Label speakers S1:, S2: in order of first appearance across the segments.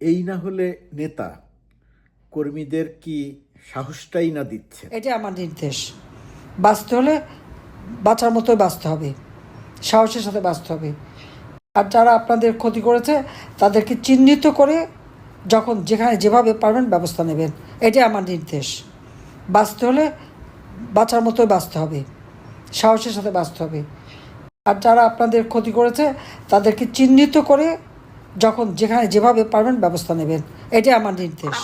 S1: এই না হলে নেতা কর্মীদের কি সাহসটাই না দিচ্ছে?
S2: এটা আমার নির্দেশ। বাঁচতে হলে বাঁচার মতোই বাঁচতে হবে। সাহসের সাথে বাঁচতে হবে। আর যারা আপনাদের ক্ষতি করেছে, তাদেরকে চিহ্নিত করে যখন যেখানে যেভাবে পারবেন ব্যবস্থা নেবেন। এটাই আমার নির্দেশ। বাঁচতে হলে বাঁচার মতোই বাঁচতে হবে। সাহসের সাথে বাঁচতে হবে। আর যারা আপনাদের ক্ষতি করেছে, তাদেরকে চিহ্নিত করে যখন যেখানে যেভাবে পারবেন ব্যবস্থা নেবেন। এটা আমার নির্দেশ।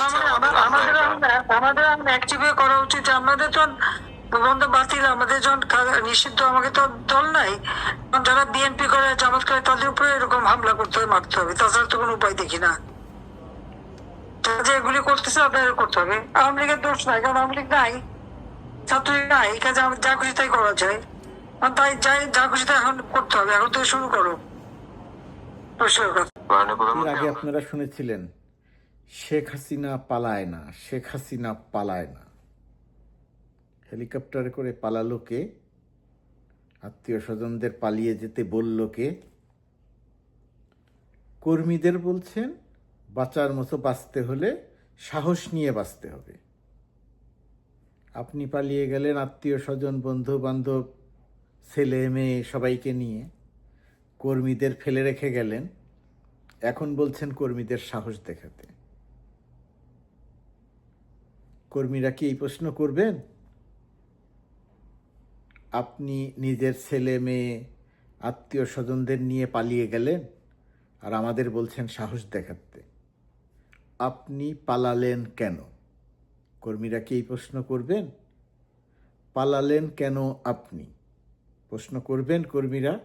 S3: আমাদের উচিত আমাদের তো বন্ধ বাতিল, আমাদের যখন নিষিদ্ধ আমাকে তো দল নাই। যারা বিএনপি করে, জামাত করে, তাদের উপরে এরকম হামলা করতে হবে মারতে হবে। তাছাড়া তো কোনো উপায় দেখি না। যে এগুলি করতেছে আপনাদের করতে হবে। আওয়ামী লীগের দোষ নাই, কারণ আওয়ামী লীগ নাই, ছাত্রলীগ নাই কাজে যা খুশি তাই করা যায়। তাই যাই, যা খুশি তাই এখন করতে হবে। এখন থেকে শুরু করো।
S1: এর আগে আপনারা শুনেছিলেন, শেখ হাসিনা পালায় না, শেখ হাসিনা পালায় না। হেলিকপ্টারে করে পালালো কে? আত্মীয় স্বজনদের পালিয়ে যেতে বলল কে? কর্মীদের বলছেন, বাঁচার মতো বাঁচতে হলে সাহস নিয়ে বাঁচতে হবে। আপনি পালিয়ে গেলেন আত্মীয় স্বজন বন্ধু বান্ধব ছেলে মেয়ে সবাইকে নিয়ে। কর্মীদের ফেলে রেখে গেলেন, এখন বলছেন কর্মীদের সাহস দেখাতে। কর্মীরা কি এই প্রশ্ন করবেন? আপনি নিজের ছেলে, মেয়ে, আত্মীয় স্বজনদের নিয়ে পালিয়ে গেলেন আর আমাদের বলছেন সাহস দেখাতে। আপনি পালালেন কেন? কর্মীরা কি এই প্রশ্ন করবেন? পালালেন কেন আপনি? প্রশ্ন করবেন কর্মীরা?